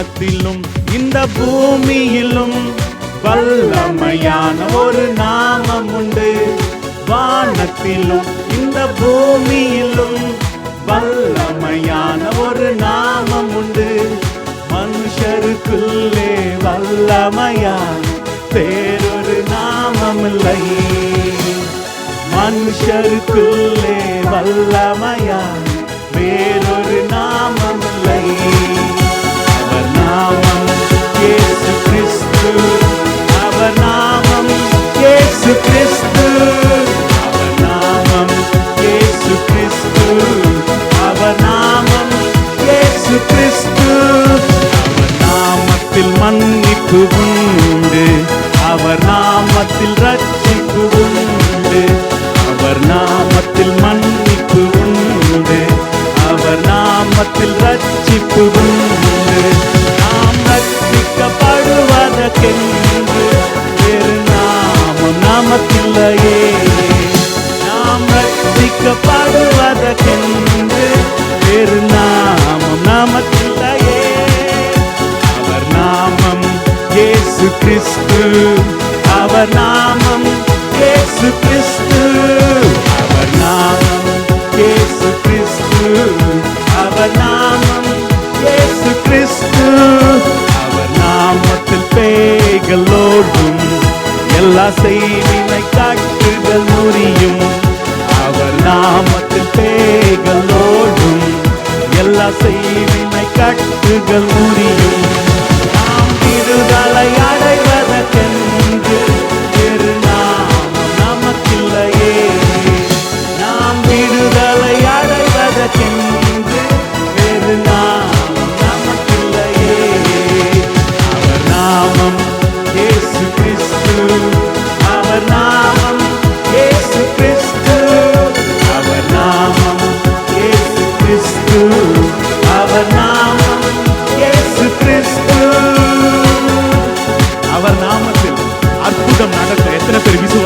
வானத்திலும் இந்த பூமியிலும் வல்லமையான ஒரு நாமம் உண்டு வானத்திலும் இந்த பூமியிலும் வல்லமையான ஒரு நாமம் உண்டு மனுஷருக்குள்ளே வல்லமையான பேரொரு நாமம் இல்லை மனுஷருக்குள்ளே வல்லமையான வேறு ஆசை வினை காட்டுகள் முறியும். அவர் நாமத்தில் பேய்கள் ஓடும் எல்லா செய்வினை காட்டுகள் முறியும்.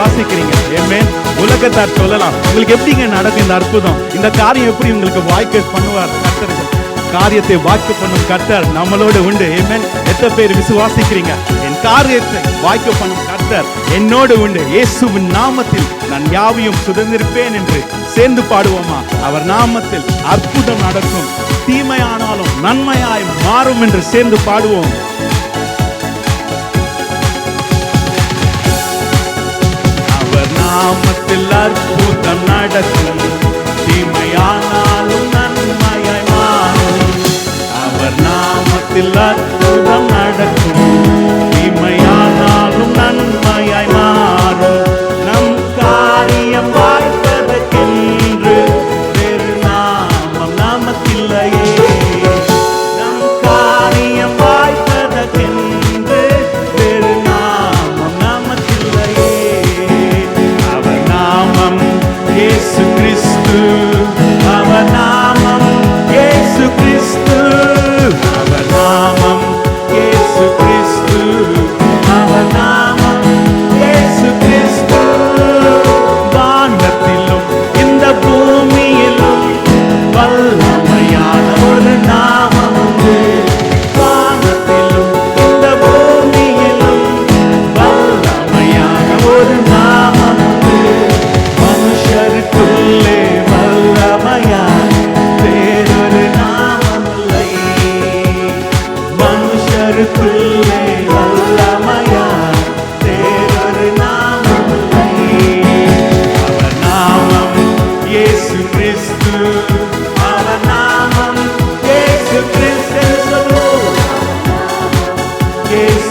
வாசிக்கிறீங்க. ஏமே உலகத்தார் சொல்லலாம். உங்களுக்கு எப்படிங்க நடக்கும் இந்த அற்புதம்? இந்த காரியம் எப்படி உங்களுக்கு வாய்க்க பண்ணுவார்? கர்த்தர்கள் காரியத்தை வாய்க்க பண்ணும் கர்த்தர் நம்மளோட உண்டு. ஏமேன் எத்தனை பேர் விசுவாசிக்கிறீங்க? என் காரியத்தை வாய்க்க பண்ணும் கர்த்தர் என்னோடு உண்டு. இயேசுவின் நாமத்தில் நான் யாவையும் சுதந்திருப்பேன் என்று சேர்ந்து பாடுவோமா? அவர் நாமத்தில் அற்புதம் நடக்கும். தீமையானாலும் நன்மையாய் மாறும் என்று சேர்ந்து பாடுவோம். நாமத்தில் அற்புதம் நடக்கும்.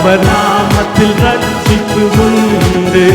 அவர் நாமத்தில் ரட்சிப்பு உண்டு.